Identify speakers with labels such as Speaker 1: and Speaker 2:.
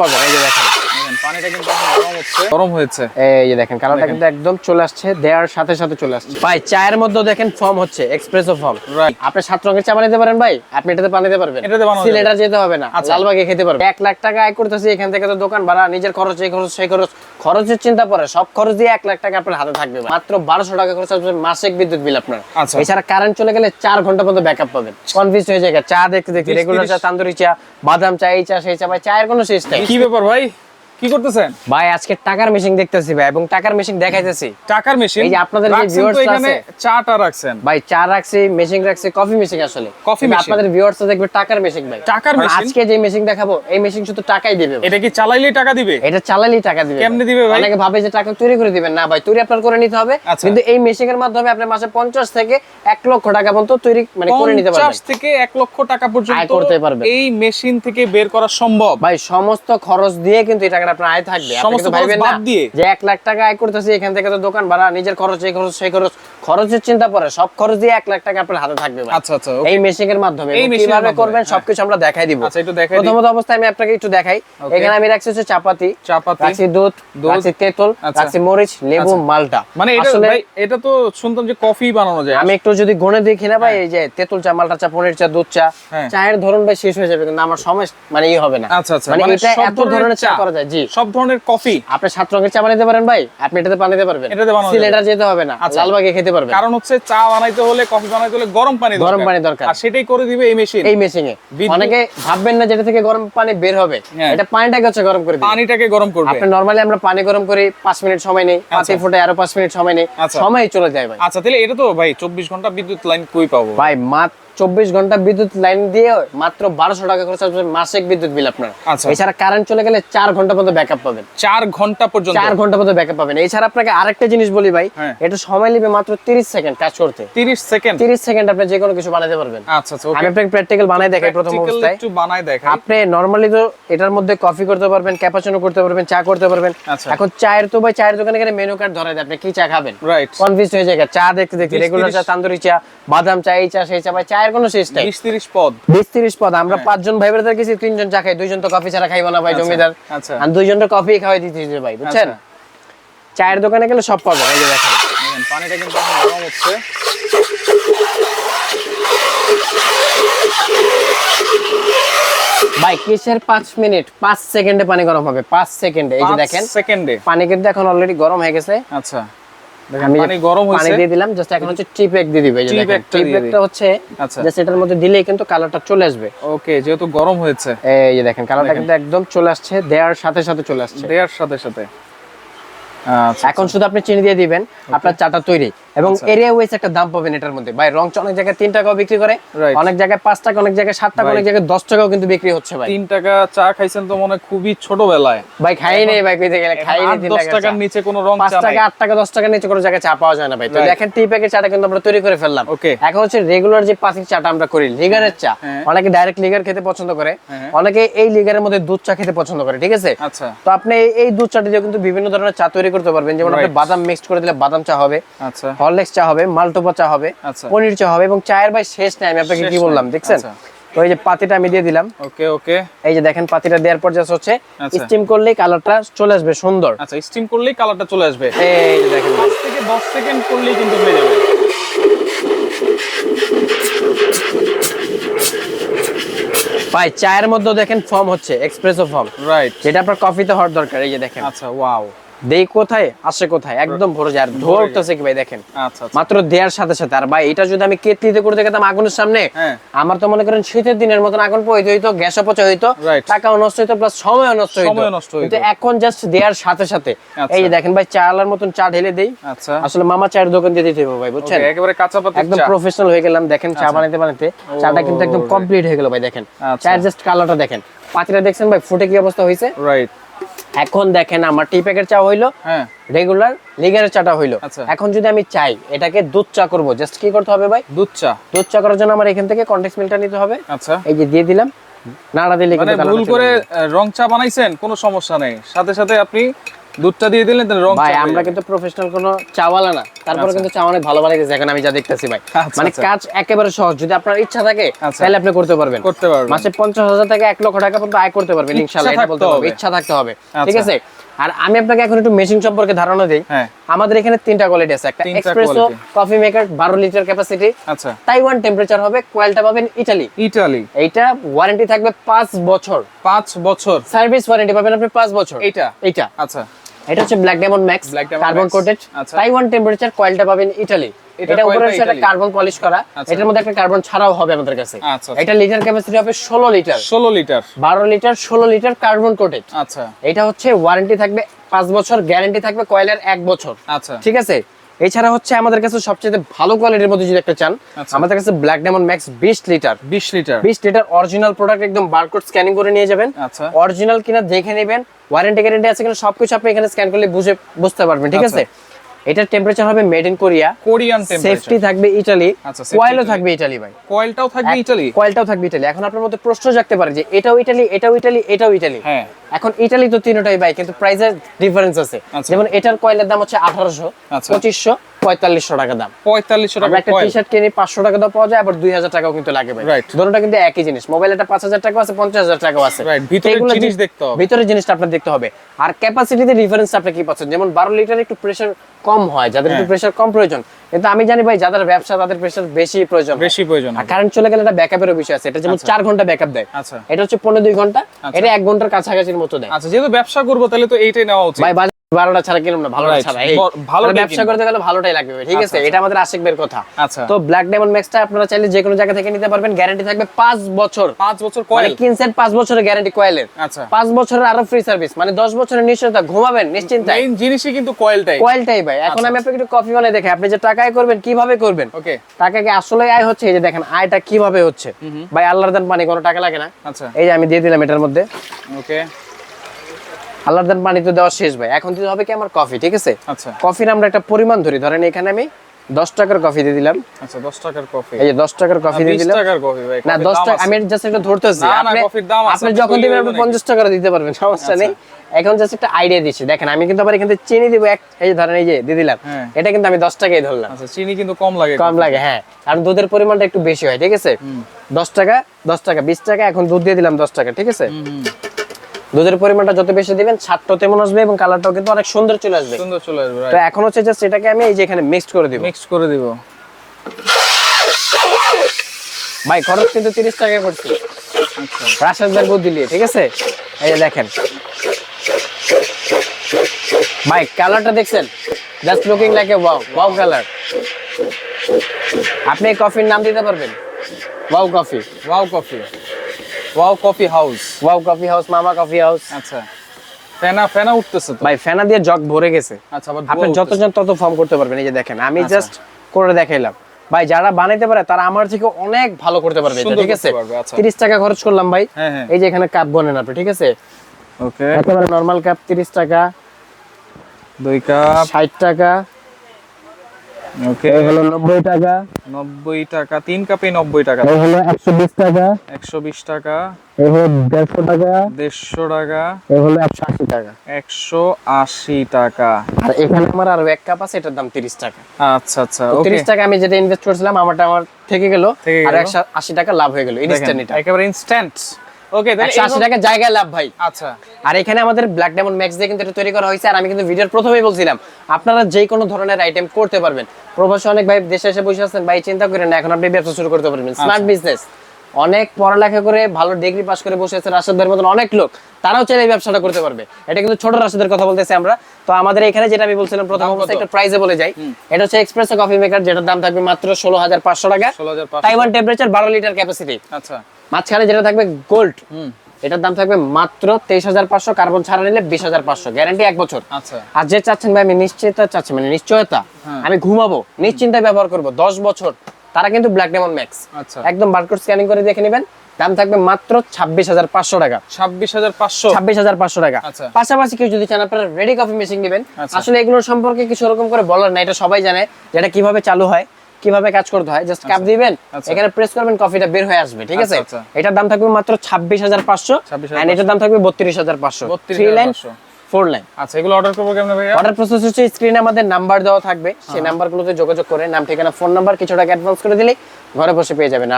Speaker 1: পাবেন এই যে দেখেন
Speaker 2: দেখেন, পানিটা কিন্তু গরম হচ্ছে। গরম হয়েছে।
Speaker 1: এই যে দেখেন কালারটা কিন্তু একদম চলে আসছে দেওয়ার সাথে সাথে চলে আসছে। ভাই চায়ের মধ্যে দেখেন ফর্ম হচ্ছে এক্সপ্রেসো ফর্ম আপনি সাত রঙের চা বানাতে পারেন ভাই? আপনি এটাতে বানাতে পারবেন।
Speaker 2: এটাতে বানানো
Speaker 1: সিলেটার যেতে হবে না
Speaker 2: আচ্ছা।
Speaker 1: লালবাগে খেতে পারবেন। এক লাখ টাকা আয় করতেছি এখান থেকে তো দোকান ভাড়া নিজের খরচ এই খরচ সেই খরচ। খরচের চিন্তা পরে সব খরচ দিয়ে এক লাখ টাকা আপনার হাতে থাকবে মাত্র বারোশো টাকা খরচ আসবে মাসিক বিদ্যুৎ বিল আপনার।
Speaker 2: আচ্ছা।
Speaker 1: এছাড়া কারেন্ট চলে গেলে চার ঘণ্টা পর্যন্ত ব্যাকআপ পাবেন। কনফিউজ হয়ে যায় চা দেখতে দেখতে রেগুলার চা
Speaker 2: 30
Speaker 1: তান্দুরি চা বাদাম চা এই চা সেই চা ভাই চায়ের কোনো শেষ নেই।
Speaker 2: কি ব্যাপার ভাই? কি করতেছেন?
Speaker 1: ভাই আজকে টাকার মেশিন দেখতেছি ভাই এবং টাকার মেশিন দেখাইতেছি।
Speaker 2: টাকার মেশিন
Speaker 1: এই যে আপনাদের যে
Speaker 2: এখানে
Speaker 1: আছে।
Speaker 2: চাটা রাখছেন।
Speaker 1: ভাই চা রাখছি মেশিন রাখছি কফি মেশিন আসলে। কিন্তু
Speaker 2: machine?
Speaker 1: আপনাদের ভিউয়ার্স দেখবে টাকার মেশিন ভাই।
Speaker 2: টাকার machine?
Speaker 1: আজকে যে মেশিন দেখাবো এই মেশিন শুধু টাকাই দিবে
Speaker 2: এটা কি চালাইলেই টাকা দিবে?
Speaker 1: এটা চালালেই টাকা দিবে
Speaker 2: কেমনে দিবে ভাই?
Speaker 1: অনেকে ভাবে যে টাকা তৈরি করে দিবেন। না ভাই তৈরি আপনার করে নিতে হবে।
Speaker 2: আচ্ছা।
Speaker 1: কিন্তু এই মেশিনের মাধ্যমে আপনি মাসে 50 থেকে 1 লক্ষ টাকা পর্যন্ত তৈরি মানে করে নিতে পারবেন।
Speaker 2: পঞ্চাশ থেকে এক লক্ষ টাকা পর্যন্ত
Speaker 1: করতে পারবেন।
Speaker 2: এই মেশিন থেকে বের করা সম্ভব?
Speaker 1: ভাই সমস্ত খরচ দিয়ে কিন্তু এই টাকাটা আপনার আয় থাকবে।
Speaker 2: সমস্ত
Speaker 1: ভাইবেন না। যে 1 লাখ টাকা আয় করতেছি এখান থেকে তো দোকান ভাড়া নিজের খরচ এই খরচ সেই খরচ। খরচের চিন্তা পরে সব খরচ দিয়ে 1 লাখ টাকা আপনার হাতে থাকবে
Speaker 2: আচ্ছা আচ্ছা.
Speaker 1: এই মাধ্যমে।
Speaker 2: machine এর
Speaker 1: কীভাবে করবেন
Speaker 2: হ্যাঁ।
Speaker 1: সবকিছু আমরা দেখাই দিব।
Speaker 2: আচ্ছা, একটু দেখাই
Speaker 1: প্রথমত অবস্থায় আমি আপনাকে একটু দেখাই। এখানে আমি রাখছি হচ্ছে চাপাতি।
Speaker 2: চাপাতি,
Speaker 1: রাখছি দুধ রাখছি তেঁতুল। রাখছি মরিচ লেবু। মালটা।
Speaker 2: মানে এটা ভাই এটা তো শুনতাম যে কফি বানানো যায়।
Speaker 1: আমি একটু যদি গনে দেখি না ভাই এই যে তেঁতুল চা মালটা চা পনির চা দুধ চা
Speaker 2: হ্যাঁ।
Speaker 1: চায়ের ধরন ভাই শেষ হয়ে যাবে কিন্তু আমার সময় মানে ই হবে না।
Speaker 2: আচ্ছা আচ্ছা।
Speaker 1: মানে
Speaker 2: মানে
Speaker 1: এটা এত ধরনের চা। করা যায়। জি।
Speaker 2: সব ধরনের কফি।
Speaker 1: আপনি সাত রঙের চা বানাতে পারেন ভাই? আপনি এটাতে বানাতে পারবেন।
Speaker 2: এটাতে বানানো
Speaker 1: সিলেটার যেতে হবে না
Speaker 2: আচ্ছা।
Speaker 1: লালবাগে খেতে পারবেন।
Speaker 2: কারণ হচ্ছে চা বানাইতে হলে কফি বানাইতে হলে গরম পানি দরকার।
Speaker 1: গরম পানি দরকার।
Speaker 2: আর সেটাই করে দিবে এই মেশিন।
Speaker 1: এই মেশিনে। অনেকে ভাববেন না যেটা থেকে গরম পানি বের হবে।
Speaker 2: হ্যাঁ।
Speaker 1: এটা পানিটাকে হচ্ছে গরম করে দিবে।
Speaker 2: পানিটাকে গরম করবে।
Speaker 1: আপনি নরমালি আমরা পানি গরম করি পাঁচ মিনিট সময় নেই। পাতি ফুটে আরও পাঁচ মিনিট সময় নেই।
Speaker 2: আচ্ছা।
Speaker 1: সময় চলে যায় ভাই।
Speaker 2: আচ্ছা তাহলে এটা তো ভাই চব্বিশ ঘণ্টা বিদ্যুৎ লাইন কই পাবো?
Speaker 1: ভাই মাত্র চব্বিশ ঘণ্টা বিদ্যুৎ লাইন দিয়ে মাত্র বারোশো টাকা খরচ আসবে মাসিক বিদ্যুৎ বিল আপনার।
Speaker 2: আচ্ছা।
Speaker 1: এছাড়া কারেন্ট চলে গেলে চার ঘণ্টা পর্যন্ত ব্যাকআপ পাবেন।
Speaker 2: চার ঘণ্টা পর্যন্ত?
Speaker 1: চার ঘণ্টা পর্যন্ত ব্যাকআপ পাবেন। এছাড়া আপনাকে আরেকটা জিনিস বলি ভাই
Speaker 2: হ্যাঁ।
Speaker 1: এটা সময় নেবে মাত্র তিরিশ সেকেন্ড কাজ করতে।
Speaker 2: তিরিশ সেকেন্ড
Speaker 1: তিরিশ সেকেন্ড আপনি যে কোনো কিছু বানাতে পারবেন।
Speaker 2: আচ্ছা আচ্ছা
Speaker 1: আমি আপনাকে প্র্যাকটিক্যাল বানাই দেখাই প্রথম অবস্থায়।
Speaker 2: একটু বানায় দেখাই।
Speaker 1: আপনি নরমালি তো এটার মধ্যে কফি করতে পারবেন ক্যাপাচিনো করতে পারবেন চা করতে পারবেন।
Speaker 2: আচ্ছা।
Speaker 1: এখন চায়ের তো ভাই চায়ের দোকানে গেলে মেনু কার্ড ধরে দেয়। আপনি কি চা খাবেন?
Speaker 2: রাইট
Speaker 1: কনফিউজ হয়ে যায় চা দেখতে দেখতে রেগুলার চা তান্দুরি চা বাদাম চা এই চা সেই চা ভাই চায়ের কোনো শেষ নাই।
Speaker 2: পদ।
Speaker 1: পদ আমরা
Speaker 2: হ্যাঁ।
Speaker 1: পাঁচজন ভাই তিনজন চা খাই দুইজন তো কফি ছাড়া খাইবো না ভাই
Speaker 2: আচ্ছা,
Speaker 1: জমিদার।
Speaker 2: আচ্ছা।
Speaker 1: আর দুইজনের কফি খাওয়াই দিতে হচ্ছে ভাই বুঝছেন?
Speaker 2: আচ্ছা।
Speaker 1: চায়ের দোকানে গেলে সব পাবেন এই যে দেখেন।
Speaker 2: পানিটা কিন্তু গরম হচ্ছে।
Speaker 1: ভাই কিসের পাঁচ মিনিট? পাঁচ সেকেন্ডে পানি গরম হবে পাঁচ সেকেন্ডে এই যে দেখেন।
Speaker 2: সেকেন্ডে।
Speaker 1: পানি কিন্তু এখন অলরেডি গরম হয়ে গেছে।
Speaker 2: আচ্ছা। পানি গরম
Speaker 1: পানি দিয়ে দিলাম জাস্ট এখন হচ্ছে টিপ এক দিয়ে দিবে এই যে দেখেন। টিপ একটা হচ্ছে
Speaker 2: আচ্ছা।
Speaker 1: জাস্ট এটার মধ্যে দিলেই কিন্তু কালারটা চলে আসবে।
Speaker 2: ওকে যেহেতু গরম হয়েছে।
Speaker 1: এই যে দেখেন কালারটা কিন্তু একদম চলে আসছে দেয়ার সাথে সাথে চলে আসছে।
Speaker 2: দেয়ার সাথে সাথে। আচ্ছা
Speaker 1: এখন শুধু আপনি চিনি দিয়ে দিবেন আপনার চাটা তৈরি। এবং
Speaker 2: আচ্ছা।
Speaker 1: এরিয়া ওয়াইজ একটা দাম পাবেন এটার মধ্যে। ভাই রং অনেক জায়গায় তিন টাকাও বিক্রি করে অনেক জায়গায় পাঁচ টাকা অনেক জায়গায় সাত টাকা অনেক জায়গায় দশ টাকাও কিন্তু বিক্রি হচ্ছে ভাই।
Speaker 2: তিন টাকা চা খাইছেন তো মনে খুবই ছোটবেলায়।
Speaker 1: ভাই খাই নেই ভাই কইতে গেলে? খাই নেই
Speaker 2: দশ টাকার নিচে কোনো রং
Speaker 1: পাঁচ টাকা আট টাকা দশ টাকার নিচে কোনো জায়গায় চা পাওয়া যায় না ভাই। তো দেখেন টি প্যাকেট চাটা কিন্তু আমরা তৈরি করে ফেললাম।
Speaker 2: Okay.
Speaker 1: এখন হচ্ছে রেগুলার যে পাতির চাটা আমরা করি লিগারের চা।
Speaker 2: হ্যাঁ।
Speaker 1: অনেকে ডাইরেক্ট লিগার খেতে পছন্দ করে
Speaker 2: হ্যাঁ।
Speaker 1: অনেকে এই লিগারের মধ্যে দুধ চা খেতে পছন্দ করে ঠিক আছে?
Speaker 2: আচ্ছা।
Speaker 1: তো আপনি এই- এই দুধ চাটা দিয়ে কিন্তু বিভিন্ন ধরনের চা তৈরি করতে পারবেন। যেমন আপনি বাদাম মিক্সড করে দিলে বাদাম চা হবে
Speaker 2: আচ্ছা।
Speaker 1: হরলিক্স চা হবে মালটোপা চা হবে
Speaker 2: আচ্ছা।
Speaker 1: পনির চা হবে এবং চায়ের ভাই শেষ নাই আমি আপনাকে কি বললাম দেখছেন?
Speaker 2: আচ্ছা।
Speaker 1: তো এই যে পাতিটা আমি দিয়ে দিলাম।
Speaker 2: ওকে ওকে।
Speaker 1: এই যে দেখেন পাতিটা দেওয়ার পর জাস্ট হচ্ছে। স্টিম করলেই কালারটা চলে আসবে সুন্দর।
Speaker 2: আচ্ছা স্টিম করলেই কালারটা চলে আসবে।
Speaker 1: এই যে দেখেন।
Speaker 2: পাঁচ থেকে দশ সেকেন্ড করলেই কিন্তু হয়ে যাবে।
Speaker 1: ভাই চায়ের মধ্যে দেখেন ফর্ম হচ্ছে এক্সপ্রেসো ফর্ম
Speaker 2: রাইট
Speaker 1: যেটা আপনার কফিতে হওয়ার দরকার এই যে দেখেন।
Speaker 2: আচ্ছা ওয়াও
Speaker 1: দেই কোথায়? আসে কোথায়? একদম ভরে যায়। আর ধোয়া উঠতেছে কি ভাই দেখেন?
Speaker 2: আচ্ছা আচ্ছা।
Speaker 1: মাত্র দেওয়ার সাথে সাথে। আর ভাই এটা যদি আমি কেটলিতে করতে গেতাম আগুনের সামনে
Speaker 2: হ্যাঁ।
Speaker 1: আমার তো মনে করেন শীতের দিনের মতন আগুন হইতো গ্যাস পচা হইতো টাকাও নষ্ট হইতো প্লাস সময়ও নষ্ট হইতো। কিন্তু এখন জাস্ট দেওয়ার সাথে সাথে
Speaker 2: আচ্ছা।
Speaker 1: এই যে দেখেন ভাই চালার মতন চা ঢেলে দেই।
Speaker 2: আচ্ছা।
Speaker 1: আসলে মামা চায়ের দোকান দিয়ে দিতে হবে ভাই বুঝছেন?
Speaker 2: একেবারে কাঁচা পাতা
Speaker 1: একদম প্রফেশনাল হয়ে গেলাম দেখেন চা বানাইতে বানাইতে। চাটা কিন্তু একদম কমপ্লিট হয়ে গেল ভাই দেখেন। চায়ের জাস্ট কালারটা দেখেন। পাতিটা দেখছেন ভাই ফুটে কি অবস্থা হয়েছে
Speaker 2: রাইট
Speaker 1: এখন দেখেন আমার টি প্যাকের চা হইল
Speaker 2: হ্যাঁ।
Speaker 1: রেগুলার লিগারের চাটা হইল।
Speaker 2: আচ্ছা।
Speaker 1: এখন যদি আমি চাই এটাকে দুধ চা করব। জাস্ট কি করতে হবে ভাই?
Speaker 2: দুধ চা।
Speaker 1: দুধ চা করার জন্য আমার এখান থেকে কন্টেক্স মিলটা নিতে হবে।
Speaker 2: আচ্ছা।
Speaker 1: এই যে দিয়ে দিলাম। নাড়া দিলে
Speaker 2: মানে ভুল করে রং চা বানাইছেন কোনো সমস্যা নেই। সাথে সাথে আপনি দুধটা দিয়ে দিলেন তাহলে রং
Speaker 1: ভাই আমরা কিন্তু প্রফেশনাল কোনো চাওয়ালা না। তারপরে
Speaker 2: আচ্ছা।
Speaker 1: কিন্তু চা অনেক ভালো বানাইতেছে এখন আমি যা দেখতেছি ভাই।
Speaker 2: আচ্ছা,
Speaker 1: মানে
Speaker 2: আচ্ছা।
Speaker 1: কাজ একেবারে সহজ। যদি আপনার ইচ্ছা থাকে। তাহলে আপনি করতে পারবেন।
Speaker 2: করতে পারবেন।
Speaker 1: মাসে পঞ্চাশ হাজার থেকে এক লক্ষ টাকা পর্যন্ত আয় করতে পারবেন
Speaker 2: ইচ্ছা
Speaker 1: ইনশাল্লাহ এটা বলতে
Speaker 2: হবে।
Speaker 1: ইচ্ছা থাকতে হবে। ঠিক। আছে? আর আমি আপনাকে এখন একটু মেশিন সম্পর্কে ধারণা দিই।
Speaker 2: হ্যাঁ।
Speaker 1: আমাদের এখানে তিনটা কোয়ালিটি আছে। একটা এক্সপ্রেসো কফি মেকার বারো লিটার ক্যাপাসিটি
Speaker 2: আচ্ছা।
Speaker 1: তাইওয়ান টেম্পারেচার হবে কোয়েলটা পাবেন ইটালি
Speaker 2: ইটালি
Speaker 1: এইটা ওয়ারেন্টি থাকবে পাঁচ বছর।
Speaker 2: পাঁচ বছর।
Speaker 1: সার্ভিস ওয়ারেন্টি পাবেন আপনি পাঁচ বছর।
Speaker 2: এইটা?
Speaker 1: এইটা।
Speaker 2: আচ্ছা।
Speaker 1: এটা হচ্ছে black diamond max carbon coated. Taiwan temperature কয়েলটা পাবেন ইটালি
Speaker 2: এটা
Speaker 1: উপরে একটা কার্বন পলিশ করা।
Speaker 2: আচ্ছা।
Speaker 1: এটার মধ্যে একটা কার্বন ছাড়াও হবে আমাদের কাছে।
Speaker 2: আচ্ছা, আচ্ছা।
Speaker 1: এটা লিটার ক্যাপাসিটি হবে ষোলো লিটার
Speaker 2: ষোলো লিটার
Speaker 1: বারো লিটার ষোলো লিটার কার্বন কোটেড
Speaker 2: আচ্ছা।
Speaker 1: এটা হচ্ছে ওয়ারেন্টি থাকবে পাঁচ বছর গ্যারান্টি থাকবে কয়েলের এক বছর।
Speaker 2: আচ্ছা।
Speaker 1: ঠিক আছে? এছাড়া হচ্ছে আমাদের কাছে সবচেয়ে ভালো কোয়ালিটির মধ্যে যদি একটা চান
Speaker 2: আচ্ছা।
Speaker 1: আমাদের কাছে ব্ল্যাক ডায়মন্ড ম্যাক্স বিশ লিটার
Speaker 2: বিশ লিটার
Speaker 1: বিশ লিটার অরিজিনাল প্রোডাক্ট একদম বারকোড স্ক্যানিং করে নিয়ে যাবেন।
Speaker 2: আচ্ছা।
Speaker 1: অরিজিনাল কিনা দেখে নেবেন। ওয়ারেন্টি গ্যারেন্টি আছে কিনা সবকিছু আপনি এখানে স্ক্যান করলে বুঝে বুঝতে পারবেন ঠিক
Speaker 2: আচ্ছা।
Speaker 1: আছে? এটার টেম্পারেচার হবে made in Korea
Speaker 2: Korean
Speaker 1: safety থাকবে ইটালি
Speaker 2: আচ্ছা,
Speaker 1: কয়েলও থাকবে ইটালি ভাই।
Speaker 2: কয়েলটাও থাকবে ইটালি
Speaker 1: কয়েলটাও থাকবে ইটালি এখন আপনার মধ্যে প্রশ্ন জাগতে পারে যে এটাও ইটালি এটাও ইটালি এটাও ইটালি
Speaker 2: হ্যাঁ।
Speaker 1: এখন ইটালি তো তিনটাই ভাই কিন্তু প্রাইসের ডিফারেন্স আছে।
Speaker 2: আচ্ছা।
Speaker 1: যেমন এটার কয়েলের দাম হচ্ছে আঠারোশো
Speaker 2: আচ্ছা।
Speaker 1: পঁচিশশো পঁয়তাল্লিশশো টাকা দাম।
Speaker 2: পঁয়তাল্লিশশো টাকা
Speaker 1: একটা টি শার্ট কিনি পাঁচশো টাকা দাও পাওয়া যায় আবার দুই হাজার টাকাও কিন্তু লাগে ভাই। দুটোটা কিন্তু একই জিনিস। মোবাইল একটা পাঁচ হাজার টাকা আছে পঞ্চাশ হাজার টাকাও আছে। এগুলো
Speaker 2: জিনিস দেখতে হবে।
Speaker 1: ভিতরের জিনিসটা আপনার দেখতে হবে। আর ক্যাপাসিটিতে ডিফারেন্স আপনি কি পাচ্ছেন? যেমন বারো লিটার একটু প্রেশার কম হয় যাদের একটু
Speaker 2: হ্যাঁ।
Speaker 1: প্রেশার কম প্রয়োজন। কিন্তু আমি জানি ভাই যাদের ব্যবসা তাদের প্রেশার বেশি প্রয়োজন
Speaker 2: বেশি প্রয়োজন
Speaker 1: আর কারেন্ট চলে গেলে একটা ব্যাকআপেরও বিষয় আছে। এটা যেমন
Speaker 2: আচ্ছা।
Speaker 1: চার ঘণ্টা ব্যাকআপ দেয়।
Speaker 2: আচ্ছা।
Speaker 1: এটা হচ্ছে পনেরো দুই ঘণ্টা।
Speaker 2: আচ্ছা।
Speaker 1: এটা এক ঘণ্টার কাছাকাছির মতো দেয়।
Speaker 2: আচ্ছা যেহেতু ব্যবসা করব তাহলে তো এইটাই নেওয়া উচিত।
Speaker 1: ভাই বারোটা ছাড়া কিনুন না ভালোটা ছাড়া।
Speaker 2: ভালোটাই
Speaker 1: তাহলে ব্যবসা করতে গেলে ভালোটাই লাগবে ঠিক
Speaker 2: আচ্ছা,
Speaker 1: আছে?
Speaker 2: আচ্ছা।
Speaker 1: এটা আমাদের আশিক বের কথা।
Speaker 2: আচ্ছা।
Speaker 1: তো ব্ল্যাক ডায়মন্ড ম্যাক্সটা আপনারা চাইলে যে কোনো জায়গা থেকে নিতে পারবেন গ্যারান্টি থাকবে পাঁচ বছর।
Speaker 2: পাঁচ বছর
Speaker 1: মানে
Speaker 2: কয়েল
Speaker 1: কিনছেন পাঁচ বছরের গ্যারান্টি কয়েলের পাঁচ বছরের আরও ফ্রি সার্ভিস মানে দশ বছরের নিশ্চয়তা ঘুমাবেন নিশ্চিন্তায়।
Speaker 2: মেইন জিনিসই কিন্তু কয়েলটাই
Speaker 1: কয়েলটাই ভাই। এখন। আমি আপনাকে একটু কফি বানিয়ে দেখে আপনি যে টাকায় করবেন কীভাবে করবেন?
Speaker 2: ওকে
Speaker 1: টাকাকে আসলে আয় হচ্ছে? এই যে দেখেন আয়টা কীভাবে হচ্ছে? ভাই আল্লাহর দান পানি কোনো টাকা লাগে না।
Speaker 2: আচ্ছা।
Speaker 1: এই যে আমি দিয়ে দিলাম এটার মধ্যে।
Speaker 2: ওকে
Speaker 1: আল্লাহর দান পানি তো দেওয়া শেষ ভাই। এখন দিতে হবে কি আমার কফি ঠিক আছে?
Speaker 2: আচ্ছা।
Speaker 1: কফির আমরা একটা পরিমাণ ধরি। ধরেন এখানে আমি দশ টাকার কফি দিয়ে দিলাম।
Speaker 2: আচ্ছা দশ টাকার কফি।
Speaker 1: এই যে দশ টাকার কফি দিয়ে দিলাম।
Speaker 2: টাকার কফি ভাই
Speaker 1: না দশ টাকা আমি জাস্ট একটা ধরতেছি। আপনি
Speaker 2: কফির দাম আছে,
Speaker 1: আপনি
Speaker 2: আপনি
Speaker 1: যখন দিবেন আপনি পঞ্চাশ টাকা দিতে পারবেন সমস্যা নেই। এখন জাস্ট একটা আইডিয়া দিচ্ছি। দেখেন আমি কিন্তু আবার এখানে চিনি দিব এক এই যে ধরেন এই যে দিয়ে দিলাম।
Speaker 2: হ্যাঁ।
Speaker 1: এটা কিন্তু আমি দশ টাকাই ধরলাম।
Speaker 2: আচ্ছা চিনি কিন্তু কম লাগে
Speaker 1: কম লাগে হ্যাঁ। কারণ দুধের পরিমাণটা একটু বেশি হয় ঠিক আছে? দশ টাকা দশ টাকা বিশ টাকা এখন দুধ দিয়ে দিলাম দশ টাকা ঠিক আছে। দুধের পরিমাণটা যত বেশি দিবেন স্বাদটাও তেমন আসবে এবং কালারটাও কিন্তু অনেক সুন্দর চলে আসবে।
Speaker 2: সুন্দর চলে আসবে
Speaker 1: তো এখন হচ্ছে জাস্ট এটাকে আমি এই যে এখানে মিক্সড করে দিব।
Speaker 2: মিক্স করে দিব।
Speaker 1: ভাই খরচ কিন্তু তিরিশ টাকা করছি।
Speaker 2: আচ্ছা।
Speaker 1: রাশেদদের বুদ্ধি দিয়ে ঠিক আছে? এই যে দেখেন। ভাই কালারটা দেখছেন? Just looking like a wow wow colour আপনি কফির নাম দিতে পারবেন? Wow coffee
Speaker 2: wow coffee wow coffee house
Speaker 1: wow coffee house মামা কফি হাউস
Speaker 2: আচ্ছা। ফেনা ফেনা উঠতেছে তো?
Speaker 1: ভাই ফেনা দিয়ে জগ ভরে গেছে।
Speaker 2: আচ্ছা
Speaker 1: আপনি যতজন তত ফর্ম করতে পারবেন এই যে দেখেন আমি
Speaker 2: আচ্ছা।
Speaker 1: জাস্ট করে দেখাইলাম। ভাই যারা বানাইতে পারে তারা আমার থেকে অনেক ভালো করতে পারবে ঠিক আছে?
Speaker 2: করতে পারবে, আচ্ছা।
Speaker 1: তিরিশ টাকা খরচ করলাম ভাই।
Speaker 2: হ্যাঁ হ্যাঁ।
Speaker 1: এই যে এখানে কাপ বনেন আপনি ঠিক আছে?
Speaker 2: ওকে
Speaker 1: একেবারে নর্মাল কাপ তিরিশ টাকা।
Speaker 2: দুই কাপ
Speaker 1: ষাট টাকা।
Speaker 2: ওকে
Speaker 1: এই হলো নব্বই টাকা।
Speaker 2: নব্বই টাকা তিন কাপে নব্বই টাকা।
Speaker 1: এই হলো টাকা।
Speaker 2: টাকা।
Speaker 1: এই হলো দেড়শো টাকা।
Speaker 2: টাকা।
Speaker 1: এই হলো একশো আশি টাকা।
Speaker 2: একশো আশি টাকা।
Speaker 1: আর এখানে আমার আরও এক কাপ আছে এটার দাম তিরিশ টাকা।
Speaker 2: আচ্ছা আচ্ছা ওকে
Speaker 1: টাকা আমি যেটা ইনভেস্ট করছিলাম আমারটা আমার থেকে গেল। আর
Speaker 2: গেল।
Speaker 1: একশো আশি টাকা লাভ হয়ে গেল ইনস্ট্যান্ট এটা।
Speaker 2: একেবারে ইনস্ট্যান্ট ওকে
Speaker 1: টাকা জায়গায় লাভ ভাই।
Speaker 2: আচ্ছা।
Speaker 1: আর এখানে আমাদের ব্ল্যাক ডায়মন্ড ম্যাক্স দিয়ে কিন্তু এটা তৈরি করা হয়েছে আর আমি কিন্তু ভিডিওর প্রথমেই বলছিলাম আপনারা যে কোনো ধরনের আইটেম করতে পারবেন। প্রবাসী অনেক ভাই দেশে এসে বসে আছেন ভাই চিন্তা করেন না এখন আপনি ব্যবসা শুরু করতে পারবেন। স্মার্ট বিজনেস অনেক পড়ালেখা করে ভালো ডিগ্রি পাস করে বসে আছে রাশেদের মতন অনেক লোক তারাও চাইলে এই ব্যবসাটা করতে পারবে। এটা কিন্তু ছোট রাশেদের কথা বলতেছি আমরা। তো আমাদের এখানে যেটা আমি বলছিলাম প্রথম? অবস্থায় একটা প্রাইসে বলে যাই। এটা হচ্ছে এক্সপ্রেসো কফি মেকার যেটার দাম থাকবে মাত্র ষোলো হাজার পাঁচশো টাকা। তাইওয়ান টেম্পারেচার বারো লিটার ক্যাপাসিটি
Speaker 2: আচ্ছা।
Speaker 1: মাঝখানে যেটা থাকবে গোল্ড এটার দাম থাকবে মাত্র তেইশ হাজার পাঁচশো কার্বন ছাড়া নিলে বিশ হাজার পাঁচশো গ্যারান্টি এক বছর।
Speaker 2: আচ্ছা।
Speaker 1: আর যে চাচ্ছেন ভাই আমি নিশ্চিততা চাচ্ছি মানে নিশ্চয়তা।
Speaker 2: হ্যাঁ।
Speaker 1: আমি ঘুমাবো নিশ্চিন্তায় ব্যবহার করব দশ বছর তারা কিন্তু ব্ল্যাক ডেমন ম্যাক্স
Speaker 2: আচ্ছা।
Speaker 1: একদম বারকোড স্ক্যানিং করে দেখে নেবেন দাম থাকবে মাত্র ছাব্বিশ হাজার পাঁচশো টাকা।
Speaker 2: ছাব্বিশ হাজার পাঁচশো?
Speaker 1: ছাব্বিশ হাজার পাঁচশো টাকা।
Speaker 2: আচ্ছা।
Speaker 1: পাশাপাশি কেউ যদি চান আপনারা রেডি কফি মেশিন নেবেন।
Speaker 2: আচ্ছা।
Speaker 1: আসলে এগুলোর সম্পর্কে কিছু রকম করে বলার না এটা সবাই জানে যেটা কীভাবে চালু হয়। কীভাবে কাজ করতে হয় জাস্ট কাপ দিবেন
Speaker 2: আচ্ছা।
Speaker 1: এখানে প্রেস করবেন কফিটা বের হয়ে আসবে ঠিক আছে?
Speaker 2: আচ্ছা, আচ্ছা।
Speaker 1: এটার দাম থাকবে মাত্র ছাব্বিশ হাজার পাঁচশো
Speaker 2: 26,500
Speaker 1: এন্ড এটার দাম থাকবে বত্রিশ হাজার পাঁচশো। থ্রি লাইন ফোর লাইন
Speaker 2: আচ্ছা এগুলো অর্ডার করব কেমন ভাইয়া?
Speaker 1: অর্ডার প্রসেস হচ্ছে স্ক্রিনে আমাদের নাম্বার দেওয়া থাকবে সেই নাম্বারগুলোতে যোগাযোগ করে নাম ঠিকানা ফোন নাম্বার কিছু টাকা অ্যাডভান্স করে দিলে ঘরে বসে পেয়ে যাবেন।